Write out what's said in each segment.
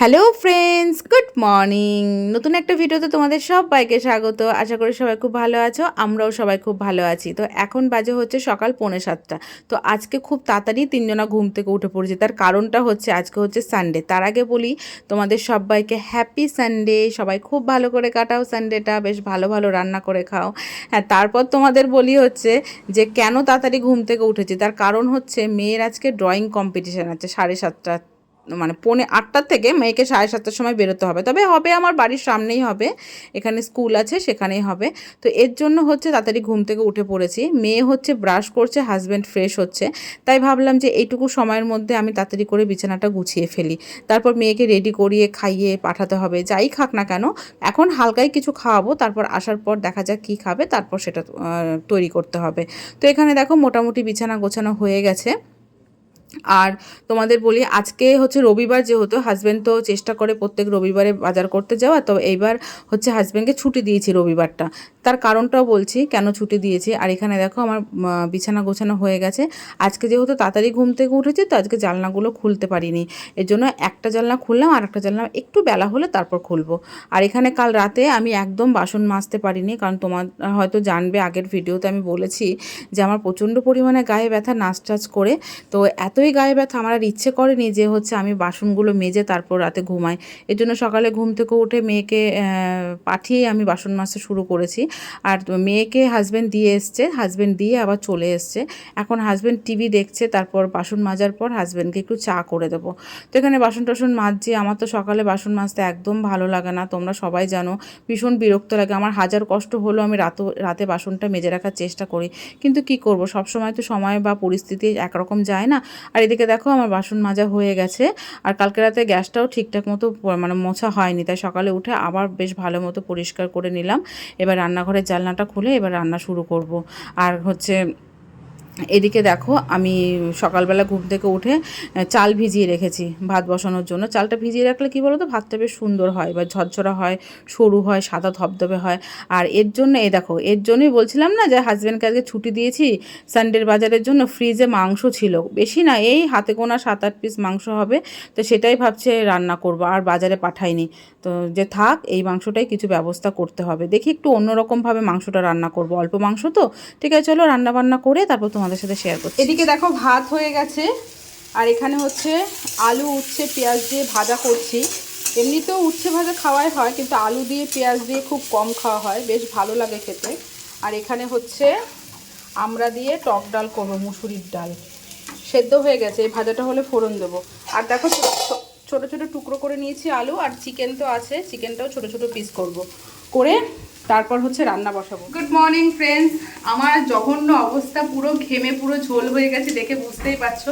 Hello friends good morning নতুন একটা ভিডিওতে তোমাদের সবাইকে স্বাগত। আশা করি সবাই খুব ভালো আছো। আমরাও সবাই খুব ভালো আছি। তো এখন বাজে হচ্ছে সকাল পৌনে সাতটা। তো আজকে খুব তাড়াতাড়ি তিনজনা ঘুম থেকে উঠে পড়েছি। তার কারণটা হচ্ছে আজকে হচ্ছে সানডে তার আগে বলি, তোমাদের সবাইকে হ্যাপি সানডে সবাই খুব ভালো করে কাটাও সানডেটা বেশ ভালো ভালো রান্না করে খাও। হ্যাঁ তারপর তোমাদের বলি হচ্ছে যে কেন তাড়াতাড়ি ঘুম থেকে উঠেছি? তার কারণ হচ্ছে মেয়ের আজকে ড্রয়িং কম্পিটিশান আছে সাড়ে সাতটা মানে পৌনে আটটার থেকে মেয়েকে সাড়ে সাতটার সময় বেরোতে হবে। তবে হবে, আমার বাড়ির সামনেই হবে। এখানে স্কুল আছে, সেখানেই হবে। তো এর জন্য হচ্ছে তাড়াতাড়ি ঘুম থেকে উঠে পড়েছি। মেয়ে হচ্ছে ব্রাশ করছে হাজব্যান্ড ফ্রেশ হচ্ছে। তাই ভাবলাম যে এইটুকু সময়ের মধ্যে আমি তাড়াতাড়ি করে বিছানাটা গুছিয়ে ফেলি। তারপর মেয়েকে রেডি করিয়ে খাইয়ে পাঠাতে হবে। যাই খাক না কেন, এখন হালকাই কিছু খাওয়াবো। তারপর আসার পর দেখা যাক কী খাবে, তারপর সেটা তৈরি করতে হবে। তো এখানে দেখো মোটামুটি বিছানা গোছানো হয়ে গেছে। আর তোমাদের বলি, আজকে হচ্ছে রবিবার যেহেতু হাজব্যান্ড তো চেষ্টা করে প্রত্যেক রবিবারে বাজার করতে যাওয়া, তো এইবার হচ্ছে হাজব্যান্ডকে ছুটি দিয়েছি রবিবারটা। তার কারণটাও বলছি, কেন ছুটি দিয়েছি। আর এখানে দেখো আমার বিছানা গোছানো হয়ে গেছে। আজকে যেহেতু তাড়াতাড়ি ঘুম থেকে উঠেছি, তো আজকে জানলাগুলো খুলতে পারিনি। এর জন্য একটা জানলা খুললাম, আর একটা জানলা একটু বেলা হলে তারপর খুলবো। আর এখানে কাল রাতে আমি একদম বাসন মাজতে পারিনি, কারণ তোমার হয়তো জানবে, আগের ভিডিওতে আমি বলেছি যে আমার প্রচণ্ড পরিমাণে গায়ে ব্যথা নাচ টাচ করে। তো এতই গায়ে ব্যথা আমার আর ইচ্ছে করেনি যে হচ্ছে আমি বাসনগুলো মেজে তারপর রাতে ঘুমাই। এর জন্য সকালে ঘুম থেকে উঠে মেয়েকে পাঠিয়ে আমি বাসন মাজতে শুরু করেছি। আর মেয়েকে হাজব্যান্ড দিয়ে এসছে হাজব্যান্ড দিয়ে আবার চলে এসছে। এখন হাজব্যান্ড টিভি দেখছে, তারপর বাসন মাজার পর হাজব্যান্ডকে একটু চা করে দেবো। তো এখানে বাসন টাসন মাজছি, আমার তো সকালে বাসন মাজতে একদম ভালো লাগে না, তোমরা সবাই জানো, ভীষণ বিরক্ত লাগে। আমার হাজার কষ্ট হলেও আমি রাত, রাতে বাসনটা মেজে রাখার চেষ্টা করি, কিন্তু কি করব? সব সময় তো সময় বা পরিস্থিতি একরকম যায় না। আর এদিকে দেখো আমার বাসন মাজা হয়ে গেছে, আর কালকে রাতে গ্যাসটাও ঠিকঠাক মতো মানে মোছা হয়নি, তাই সকালে উঠে আবার বেশ ভালো মতো পরিষ্কার করে নিলাম। এবার রান্নাঘরের জানলাটা খুলে এবার রান্না শুরু করব। আর হচ্ছে এদিকে দেখো, আমি সকালবেলা ঘুম থেকে উঠে চাল ভিজিয়ে রেখেছি ভাত বসানোর জন্য। চালটা ভিজিয়ে রাখলে কি বলো তো ভাতটা বেশ সুন্দর হয় বা ঝরঝরা হয়, সরু হয়, সাদা ধবধবে হয়। আর এর জন্য, এই দেখো, এর জন্যই বলছিলাম না যে হাজব্যান্ডকে আজকে ছুটি দিয়েছি সানডের বাজারের জন্য ফ্রিজে মাংস ছিল। বেশি না, এই হাতে গোনা সাত আট পিস মাংস হবে, তো সেটাই ভাবছে রান্না করব, আর বাজারে পাঠাইনি তো যে থাক, এই মাংসটাই কিছু ব্যবস্থা করতে হবে। দেখি একটু অন্যরকমভাবে মাংসটা রান্না করব। অল্প মাংস তো, ঠিক আছে, চলো রান্না বান্না করে তারপর তোমাদের সাথে শেয়ার করছি। এদিকে দেখো ভাত হয়ে গেছে, আর এখানে হচ্ছে আলু, উচ্ছে, পেঁয়াজ দিয়ে ভাজা করছি। এমনিতেও উচ্ছে ভাজা খাওয়াই হয়, কিন্তু আলু দিয়ে, পেঁয়াজ দিয়ে খুব কম খাওয়া হয়, বেশ ভালো লাগে খেতে। আর এখানে হচ্ছে আমরা দিয়ে টক ডাল করব, মুসুরির ডাল। সেদ্ধ হয়ে গেছে, এই ভাজাটা হলে ফোড়ন দেবো। আর দেখো ছোট ছোট টুকরো করে নিয়েছি আলু, আর চিকেন তো আছে, চিকেনটাও ছোট ছোট পিস করব। করে তারপর হচ্ছে রান্না বসাবো। গুড মর্নিং ফ্রেন্ডস আমার জঘন্য অবস্থা, পুরো ঘেমে, পুরো ঝোল হয়ে গেছে দেখে বুঝতেই পারছ।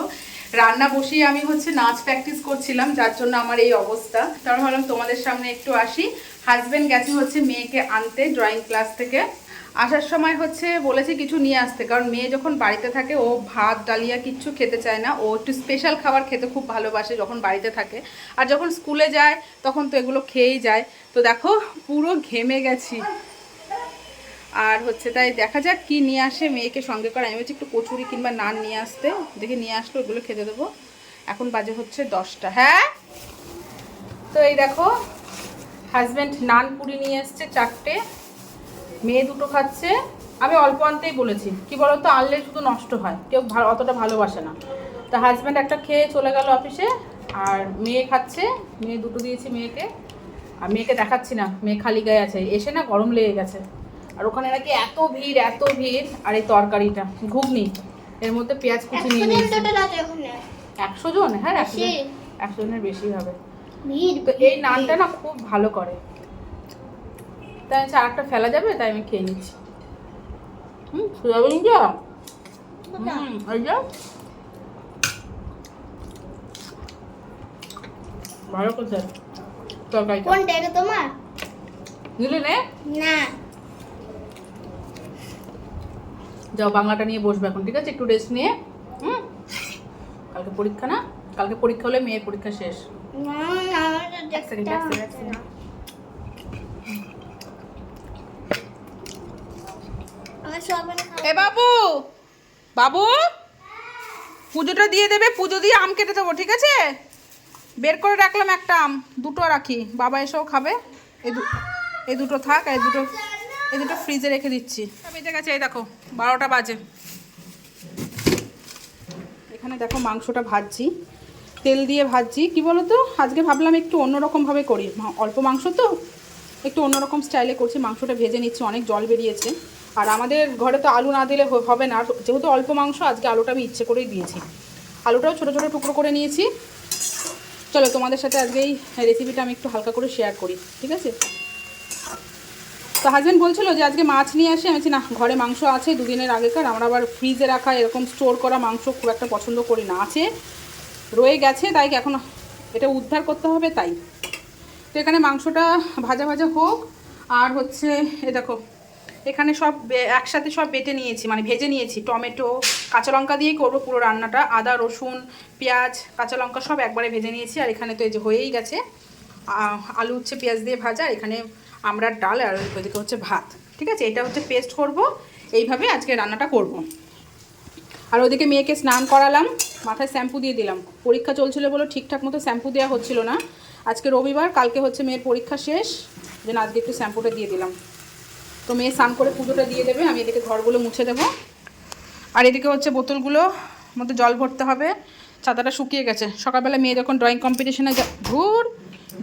রান্না বসিয়ে আমি হচ্ছে নাচ প্র্যাকটিস করছিলাম, যার জন্য আমার এই অবস্থা। তারপর ভাবলাম তোমাদের সামনে একটু আসি। হাজব্যান্ড গেছে হচ্ছে মেয়েকে আনতে ড্রয়িং ক্লাস থেকে। আসার সময় হচ্ছে বলেছে কিছু নিয়ে আসতে, কারণ মেয়ে যখন বাড়িতে থাকে ও ভাত ডালিয়া কিচ্ছু খেতে চায় না। ও একটু স্পেশাল খাবার খেতে খুব ভালোবাসে যখন বাড়িতে থাকে। আর যখন স্কুলে যায়, তখন তো এগুলো খেয়েই যায়। তো দেখো, পুরো ঘেমে গেছি। আর হচ্ছে তাই দেখা যাক কি নিয়ে আসে মেয়েকে সঙ্গে করে। আমি বলছি একটু কচুরি কিংবা নান নিয়ে আসতে। দেখে নিয়ে আসলো, ওগুলো খেতে দেবো। এখন বাজে হচ্ছে দশটা। হ্যাঁ? তো এই দেখো হাজব্যান্ড নান পুরি নিয়ে এসছে চারটে। মেয়ে দুটো খাচ্ছে। আমি অল্প আনতেই বলেছি। কি বলতো আনলে শুধু নষ্ট হয়। কেউ অতটা ভালোবাসে না। তা হাজব্যান্ড একটা খেয়ে চলে গেল অফিসে আর মেয়ে খাচ্ছে। মেয়ে দুটো দিয়েছি মেয়েকে। আর মেয়েকে দেখাচ্ছি না। মেয়ে খালি গায়ে আছে। এসে না গরম লেগে গেছে। আর ওখানে নাকি এত ভিড় এত ভিড়। আর এই তরকারিটা ঘুগনি। এর মধ্যে পেঁয়াজ কুচি নিয়ে নিয়েছি। একশো জন? হ্যাঁ একশো জন। একশো জনের বেশি হবে। তো এই নানটা না খুব ভালো করে। তাই হচ্ছে আর একটা ফেলা যাবে তাই আমি খেয়ে নিচ্ছি। হুম সোয়াবিন যা হুম এই যা। ভালো করছে। তরকারিটা। কোনটা এটা তোমার? নিলে নে। না। যাও বাংলাটা নিয়ে বসবে এখন ঠিক আছে? একটু রেস্ট নিয়ে। হুম? কালকে পরীক্ষা না? কালকে পরীক্ষা হলে মেয়ের পরীক্ষা শেষ। না না আমারটা এক সেকেন্ড এক সেকেন্ড এক সেকেন্ড আমার সবাই এ বাবু বাবু, পুজোটা দিয়ে দেবে, পুজো দিয়ে আম কেটে দেবো, ঠিক আছে? বের করে রাখলাম একটা আম, দুটো রাখি, বাবা এসেও খাবে। এ দুটো থাক এই দুটো এই দুটো ফ্রিজে রেখে দিচ্ছি। বেজে গেছে, এই দেখো, বারোটা বাজে। এখানে দেখো মাংসটা ভাজছি, তেল দিয়ে ভাজছি। কি বলো তো আজকে ভাবলাম একটু অন্যরকমভাবে করি। অল্প মাংস তো, একটু অন্যরকম স্টাইলে করছি, মাংসটা ভেজে নিচ্ছি, অনেক জল বেরিয়েছে। আর আমাদের ঘরে তো আলু না দিলে হবে না। যেহেতু অল্প মাংস, আজকে আলুটা আমি ইচ্ছে করেই দিয়েছি। আলুটাও ছোটো ছোটো টুকরো করে নিয়েছি। চলো, তোমাদের সাথে আজকে এই রেসিপিটা আমি একটু হালকা করে শেয়ার করি, ঠিক আছে? তো হাজব্যান্ড বলছিল যে, আজকে মাছ নিয়ে আসি। আমি না, ঘরে মাংস আছে, দুদিনের আগেকার। আমরা আবার ফ্রিজে রাখা, এরকম স্টোর করা মাংস খুব একটা পছন্দ করি না। আছে, রয়ে গেছে, তাই এখন এটা উদ্ধার করতে হবে, তাই। তো এখানে মাংসটা ভাজা ভাজা হোক, আর হচ্ছে, এ দেখো এখানে সব একসাথে সব বেটে নিয়েছি মানে ভেজে নিয়েছি। টমেটো, কাঁচা লঙ্কা দিয়েই করব পুরো রান্নাটা। আদা, রসুন, পেঁয়াজ, কাঁচা লঙ্কা সব একবারে ভেজে নিয়েছি। আর এখানে তো এই যে হয়েই গেছে আলু হচ্ছে পেঁয়াজ দিয়ে ভাজা এখানে আমরা ডাল আর ওইদিকে হচ্ছে ভাত। ঠিক আছে? এটা হচ্ছে পেস্ট করব। এইভাবে আজকে রান্নাটা করব। আর ওদিকে মেয়েকে স্নান করালাম, মাথায় শ্যাম্পু দিয়ে দিলাম। পরীক্ষা চলছিল বলে ঠিকঠাক মতো শ্যাম্পু দেওয়া হচ্ছিল না। আজকে রবিবার, কালকে হচ্ছে মেয়ের পরীক্ষা শেষ। যেন আজকে একটু শ্যাম্পুটা দিয়ে দিলাম। তো মেয়ে স্নান করে পুজোটা দিয়ে দেবে, আমি এদিকে ঘরগুলো মুছে দেবো। আর এদিকে হচ্ছে বোতলগুলো মধ্যে জল ভরতে হবে, ছাতাটা শুকিয়ে গেছে। সকালবেলা মেয়ে যখন ড্রয়িং কম্পিটিশনে ঘুর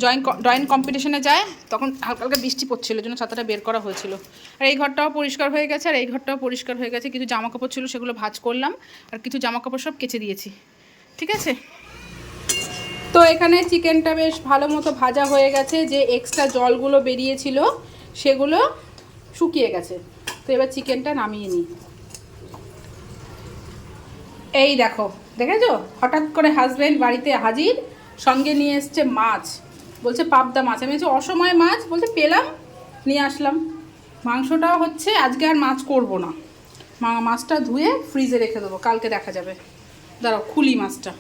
ড্রয়িং ড্রয়িং কম্পিটিশনে যায়, তখন হালকা হালকা বৃষ্টি পড়ছিল জন্য ছাতাটা বের করা হয়েছিল। আর এই ঘরটাও পরিষ্কার হয়ে গেছে, আর এই ঘরটাও পরিষ্কার হয়ে গেছে, কিছু জামা কাপড় ছিল সেগুলো ভাজ করলাম, আর কিছু জামা কাপড় সব কেচে দিয়েছি। ঠিক আছে? তো এখানে চিকেনটা বেশ ভালো মতো ভাজা হয়ে গেছে, যে এক্সট্রা জলগুলো বেরিয়েছিল, সেগুলো শুকিয়ে গেছে। তো এবার চিকেনটা নামিয়ে নিই। এই দেখো, দেখেছ? হঠাৎ করে হাজবেন্ড বাড়িতে হাজির, সঙ্গে নিয়ে এসছে মাছ। বলছে, পাবদা মাছ। আমি বলছি, অসময় মাছ? বলছে, পেলাম, নিয়ে আসলাম। মাংসটাও হচ্ছে, আজকে আর মাছ করব না। মাছটা ধুয়ে ফ্রিজে রেখে দেবো, কালকে দেখা যাবে। দাঁড়াও, খুলি মাছটা।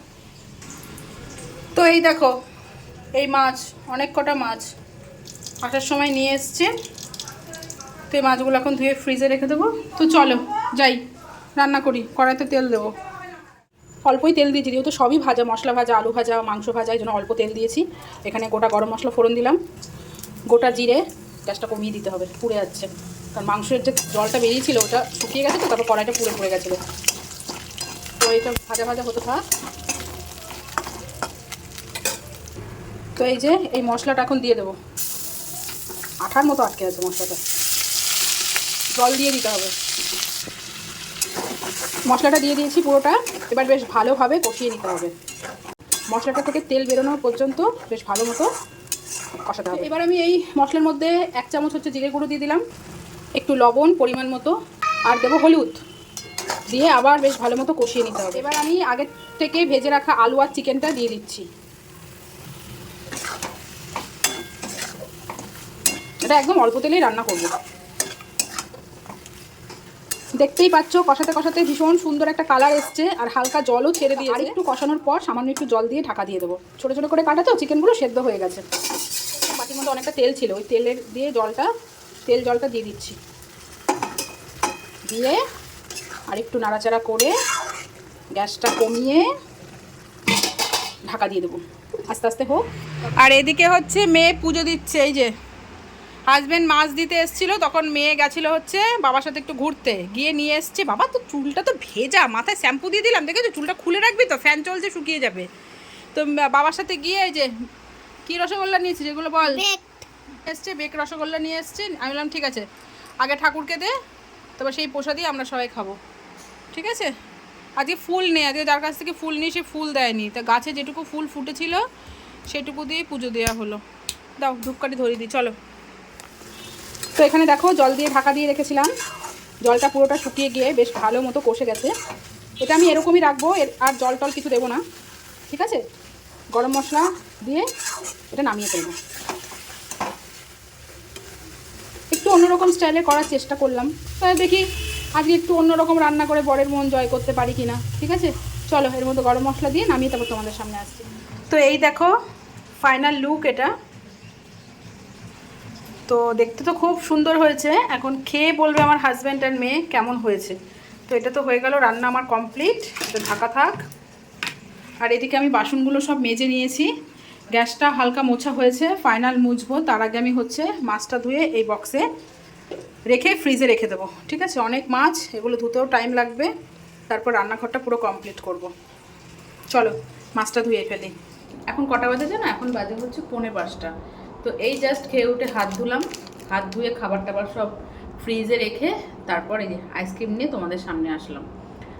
তো এই দেখো, এই মাছ, অনেক কটা মাছ। আসার সময় নিয়ে এসছে। তো এই মাছগুলো এখন ধুয়ে ফ্রিজে রেখে দেবো। তো চলো, যাই, রান্না করি, কড়াইতে তেল দেবো। অল্পই তেল দিয়েছি, যেহেতু সবই ভাজা, মশলা ভাজা, আলু ভাজা, মাংস ভাজা, এই জন্য অল্প তেল দিয়েছি। এখানে গোটা গরম মশলা ফোড়ন দিলাম। গোটা জিরে, গ্যাসটা কমিয়ে দিতে হবে, পুড়ে যাচ্ছে। কারণ মাংসের যে জলটা বেরিয়েছিল, ওটা শুকিয়ে গেছে তো, তারপর কড়াইটা পুড়ে পড়ে গেছিল। তো এইটা ভাজা ভাজা হতে থাক। তো এই যে, এই মশলাটা এখন দিয়ে দেবো। আঠার মতো আটকে আছে মশলাটা। জল দিয়ে দিতে হবে। মশলাটা দিয়ে দিয়েছি পুরোটা। এবার বেশ ভালোভাবে কষিয়ে নিতে হবে। মশলাটা থেকে তেল বেরোনো পর্যন্ত বেশ ভালো মতো কষাতে হবে। এবার আমি এই মশলার মধ্যে এক চামচ হচ্ছে জিরে গুঁড়ো দিয়ে দিলাম। একটু লবণ পরিমাণ মতো। আর দেবো হলুদ। দিয়ে আবার বেশ ভালো মতো কষিয়ে নিতে হবে। এবার আমি আগে থেকে ভেজে রাখা আলু আর চিকেনটা দিয়ে দিচ্ছি। এটা একদম অল্প তেলেই রান্না করব। দেখতেই পাচ্ছ কষাতে কষাতে ভীষণ সুন্দর একটা কালার এসছে আর হালকা জলও ছেড়ে দিয়ে আর একটু কষানোর পর সামান্য একটু জল দিয়ে ঢাকা দিয়ে দেবো। ছোটো ছোটো করে কাটা তো চিকেনগুলো সেদ্ধ হয়ে গেছে। বাটির মধ্যে অনেকটা তেল ছিল ওই তেলের দিয়ে জলটা তেল জলটা দিয়ে দিচ্ছি। দিয়ে আর একটু নাড়াচাড়া করে গ্যাসটা কমিয়ে ঢাকা দিয়ে দেবো। আস্তে আস্তে হোক। আর এদিকে হচ্ছে মেয়ে পুজো দিচ্ছে এই যে। হাজবেন্ড মাছ দিতে এসেছিল তখন মেয়ে গেছিল হচ্ছে বাবার সাথে একটু ঘুরতে। গিয়ে নিয়ে এসছে বাবা তো চুলটা তো ভেজা মাথায় শ্যাম্পু দিয়ে দিলাম দেখেছ? চুলটা খুলে রাখবি তো ফ্যান চলছে শুকিয়ে যাবে। তো বাবার সাথে গিয়ে এই যে কী রসগোল্লা নিয়েছি যেগুলো বল? বেক। এসছে বেক রসগোল্লা নিয়ে এসছে আমি বললাম ঠিক আছে আগে ঠাকুরকে দে তারপর সেই প্রসাদই আমরা সবাই খাব। ঠিক আছে? আজকে ফুল নেই আজকে যার কাছ থেকে ফুল নিয়ে সে ফুল দেয়নি। তা গাছে যেটুকু ফুল ফুটেছিল সেটুকু দিয়ে পুজো দেওয়া হলো। দাও ধূপকাঠি ধরিয়ে দিই চলো। তো এখানে দেখো জল দিয়ে ঢাকা দিয়ে রেখেছিলাম। জলটা পুরোটা শুকিয়ে গিয়ে বেশ ভালো মতো কষে গেছে। এটা আমি এরকমই রাখব, এর আর জল টল কিছু দেবো না। ঠিক আছে? গরম মশলা দিয়ে এটা নামিয়ে ফেলব। একটু অন্যরকম স্টাইলে করার চেষ্টা করলাম। তাহলে দেখি আজকে একটু অন্যরকম রান্না করে বরের মন জয় করতে পারি কিনা। ঠিক আছে? চলো, এর মধ্যে গরম মশলা দিয়ে নামিয়ে তারপর তোমাদের সামনে আসছি। তো এই দেখো ফাইনাল লুক এটা। তো দেখতে তো খুব সুন্দর হয়েছে। এখন খেয়ে বলবে আমার হাজব্যান্ড আর মেয়ে কেমন হয়েছে। তো এটা তো হয়ে গেল, রান্না আমার কমপ্লিট এটা ঢাকা থাক। আর এদিকে আমি বাসনগুলো সব মেজে নিয়েছি। গ্যাসটা হালকা মোছা হয়েছে ফাইনাল মুছবো। তার আগে আমি হচ্ছে মাছটা ধুয়ে এই বক্সে রেখে ফ্রিজে রেখে দেবো। ঠিক আছে? অনেক মাছ, এগুলো ধুতেও টাইম লাগবে। তারপর রান্নাঘরটা পুরো কমপ্লিট করব। চলো, মাছটা ধুয়ে ফেলি। এখন কটা বাজে জানো? এখন বাজে হচ্ছে পৌনে পাঁচটা। তো এই জাস্ট খেয়ে উঠে হাত ধুলাম। হাত ধুয়ে খাবার টাবার সব ফ্রিজে রেখে তারপর আইসক্রিম নিয়ে তোমাদের সামনে আসলাম।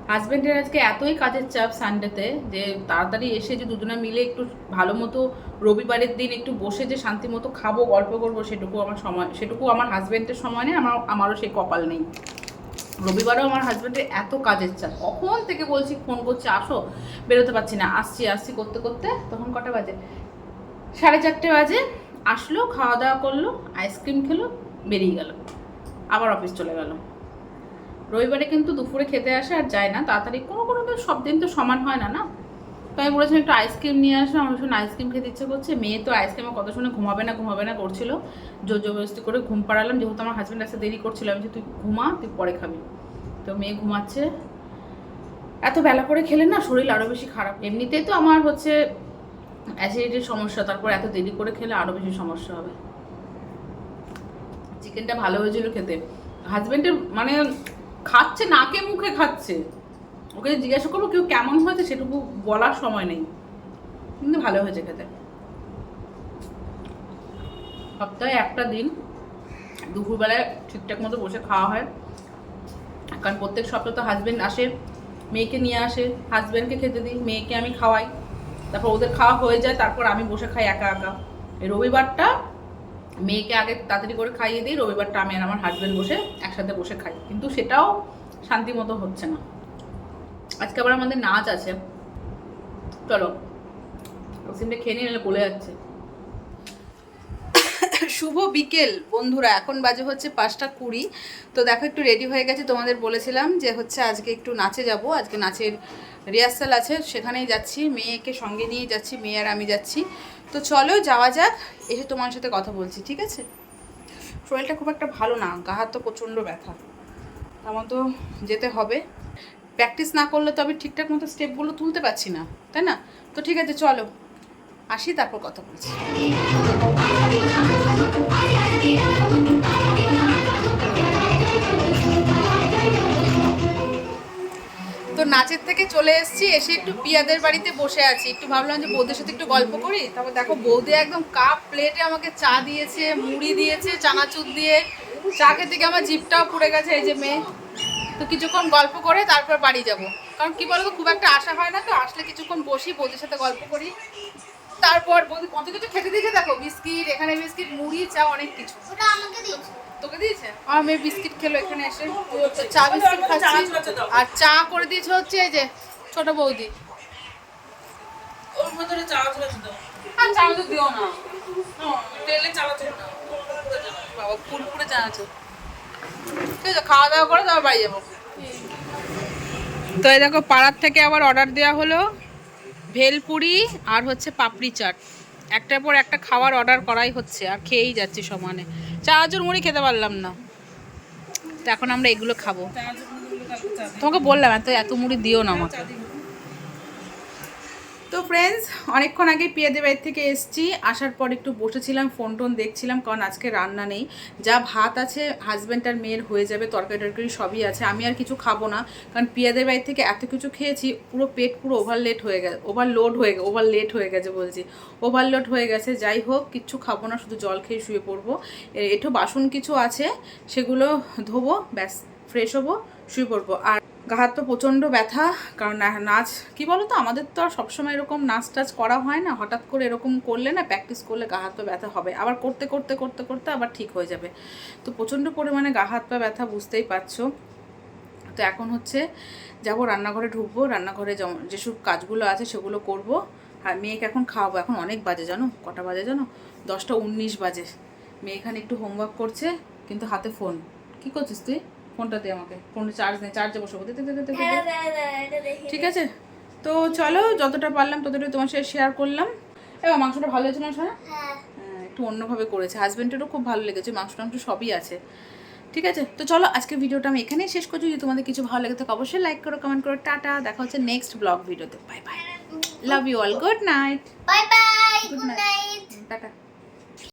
হাজব্যান্ডের আজকে এতই কাজের চাপ সানডেতে যে তাড়াতাড়ি এসে যে দুজনে মিলে একটু ভালো মতো রবিবারের দিন একটু বসে যে শান্তি মতো খাব, গল্প করব, সেটুকু আমার সময়, সেটুকু আমার হাজব্যান্ডের সময় নেই, আমার, আমারও সেই কপাল নেই। রবিবারও আমার হাজব্যান্ডের এত কাজের চাপ। কখন থেকে বলছি ফোন করছে, আসো, বেরোতে পারছি না, আসছি আসছি করতে করতে তখন কটা বাজে? সাড়ে চারটে বাজে। আসলো খাওয়া দাওয়া করল আইসক্রিম খেলো, বেরিয়ে গেল। আবার অফিস চলে গেল। রবিবারে কিন্তু দুপুরে খেতে আসে আর যায় না, তাড়াতাড়ি কোনো কোনো দিন সব দিন তো সমান হয় না না? তো আমি বলেছিলাম একটু আইসক্রিম নিয়ে আসো, আমার ভীষণ আইসক্রিম খেতে ইচ্ছে করছে। মেয়ে তো আইসক্রিমে কত শুনে ঘুমাবে না ঘুমাবে না করছিল। জোর জবরদস্তি করে ঘুম পাড়ালাম, যেহেতু আমার হাজব্যান্ড আসতে দেরি করছিল, আমি যে তুই ঘুমা, তুই পরে খাবি। তো মেয়ে ঘুমাচ্ছে। এত বেলা করে খেলে না, শরীর আরও বেশি খারাপ। এমনিতেই তো আমার হচ্ছে অ্যাসিডিটির সমস্যা, তারপর এত দেরি করে খেলে আরও বেশি সমস্যা হবে। চিকেনটা ভালো হয়েছিল খেতে। হাজবেন্ডের মানে খাচ্ছে, নাকে মুখে খাচ্ছে। ওকে জিজ্ঞাসা করব কেউ কেমন হয়েছে সেটুকু বলার সময় নেই। কিন্তু ভালো হয়েছে খেতে। সপ্তাহে একটা দিন দুপুরবেলায় ঠিকঠাক মতো বসে খাওয়া হয়। কারণ প্রত্যেক সপ্তাহে তো হাজবেন্ড আসে, মেয়েকে নিয়ে আসে। হাজব্যান্ডকে খেতে দিই, মেয়েকে আমি খাওয়াই। তারপর ওদের খাওয়া হয়ে যায়, তারপর আমি বসে খাই একা একা। রবিবারটা মেয়েকে আগে তাড়াতাড়ি করে খাইয়ে দিই, রবিবারটা আমি আর আমার হাজব্যান্ড বসে একসাথে বসে খাই। কিন্তু সেটাও শান্তি মতো হচ্ছে না। আজকে আবার আমাদের নাচ আছে। চলো সিমটা খেয়ে নিয়ে বলে যাচ্ছে। শুভ বিকেল, বন্ধুরা, এখন বাজে হচ্ছে পাঁচটা কুড়ি। তো দেখো, একটু রেডি হয়ে গেছে। তোমাদের বলেছিলাম যে হচ্ছে আজকে একটু নাচে যাব। আজকে নাচের রিহার্সাল আছে, সেখানেই যাচ্ছি, মেয়েকে সঙ্গে নিয়ে যাচ্ছি, মেয়ে আর আমি যাচ্ছি। তো চলো যাওয়া যাক, এসে তোমার সাথে কথা বলছি, ঠিক আছে? শরীরটা খুব একটা ভালো না, গা হাত তো প্রচণ্ড ব্যথা। আমার তো যেতে হবে। প্র্যাকটিস না করলে তো আমি ঠিকঠাক মতো স্টেপগুলো তুলতে পারছি না, তাই না? তো ঠিক আছে, চলো। আসি, তারপর কথা বলছি। নাচের থেকে চলে এসেছি, এসে একটু পিয়াদের বাড়িতে বসে আছি। একটু ভাবলাম যে বৌদির সাথে একটু গল্প করি। তারপর দেখো বৌদি একদম কাপ প্লেটে আমাকে চা দিয়েছে, মুড়ি দিয়েছে, চানাচুর দিয়ে। চা খেতে গিয়ে আমার জিপটাও পুড়ে গেছে, এই যে মেয়ে। তো কিছুক্ষণ গল্প করে তারপর বাড়ি যাব। কারণ কি বলতো, খুব একটা আশা হয় না তো, আসলে কিছুক্ষণ বসি, বৌদির সাথে গল্প করি। তারপর বৌদি কত কিছু খেতে দিয়েছে দেখো, বিস্কিট, এখানে বিস্কিট, মুড়ি, চা, অনেক কিছু। ওটা আমাকে দিয়েছে। তোকে দিয়েছে? আমার মেয়ে বিস্কিট খেলো এখানে এসে। চা বিস্কিট খাচ্ছি। আর চা করে দিয়েছে হচ্ছে এই যে ছোট বৌদি। ওর ভেতরে চানাচুর আছে তো আর চা তো দিও না। তেলে না বাবা চা আছে। ঠিক আছে খাওয়া দাওয়া করে তারপর বাড়ি যাব। তো এই দেখো পাড়ার থেকে আবার অর্ডার দেওয়া হলো ভেলপুরি আর হচ্ছে পাপড়ি চাট। একটার পর একটা খাওয়ার অর্ডার করাই হচ্ছে আর খেয়েই যাচ্ছি সমানে। চানাচুর মুড়ি খেতে পারলাম না। তো এখন আমরা এগুলো খাব। তোমাকে বললাম, এত এত মুড়ি দিও না আমাকে। তো ফ্রেন্ডস অনেকক্ষণ আগে পিয়াদের বাড়ির থেকে এসছি। আসার পর একটু বসেছিলাম ফোন টোন দেখছিলাম, কারণ আজকে রান্না নেই। যা ভাত আছে হাজব্যান্ড আর মেয়ের হয়ে যাবে, তরকারি টরকারি সবই আছে। আমি আর কিছু খাব না, কারণ পিয়াদের বাড়ির থেকে এত কিছু খেয়েছি, পুরো পেট পুরো ওভারলেট হয়ে গেছে ওভারলোড হয়ে গেছে ওভারলেট হয়ে গেছে বলছি। ওভারলোড হয়ে গেছে, যাই হোক, কিচ্ছু খাব না, শুধু জল খেয়ে শুয়ে পড়ব। এ- একটু বাসন কিছু আছে, সেগুলো ধোবো, ব্যাস ফ্রেশ হব, শুয়ে পড়ব। আর গা হাত তো প্রচণ্ড ব্যথা, কারণ নাচ, কি বলো তো আমাদের তো আর সবসময় এরকম নাচ টাচ করা হয় না। হঠাৎ করে এরকম করলে না প্র্যাকটিস করলে গা হাত পা ব্যথা হবে। আবার করতে করতে করতে করতে আবার ঠিক হয়ে যাবে। তো প্রচণ্ড পরিমাণে গা হাত পা ব্যথা বুঝতেই পারছ। তো এখন হচ্ছে যাব রান্নাঘরে ঢুকবো। রান্নাঘরে যেসব কাজগুলো আছে সেগুলো করব। আর মেয়েকে এখন খাওয়াবো। এখন অনেক বাজে, জানো? কটা বাজে জানো? দশটা উনিশ বাজে। মেয়ে এখানে একটু হোমওয়ার্ক করছে, কিন্তু হাতে ফোন কি করছিস তুই? ফোনটা দে আমাকে। ফোনটা চার্জ নেই চার্জে বসবো। দে দে, দে, দে, দে, দে। হ্যাঁ দাঁড়া দাঁড়া এটা দেখি ঠিক আছে? তো চলো যতটা পারলাম ততটাই তোমার সাথে শেয়ার করলাম। এবার মাংসটা ভালো হয়েছিল না সোনা? হ্যাঁ। হ্যাঁ, একটু অন্যভাবে করেছে। হাজব্যান্ডেরও খুব ভালো লেগেছে মাংস টাংস সবই আছে। ঠিক আছে? তো চলো আজকে ভিডিওটা আমি এখানেই শেষ করছি। যদি তোমাদের কিছু ভালো লেগে থাকে অবশ্যই লাইক করো কমেন্ট করো। টাটা দেখা হচ্ছে নেক্সট ব্লগ ভিডিওতে। Bye bye love you all good night bye bye good night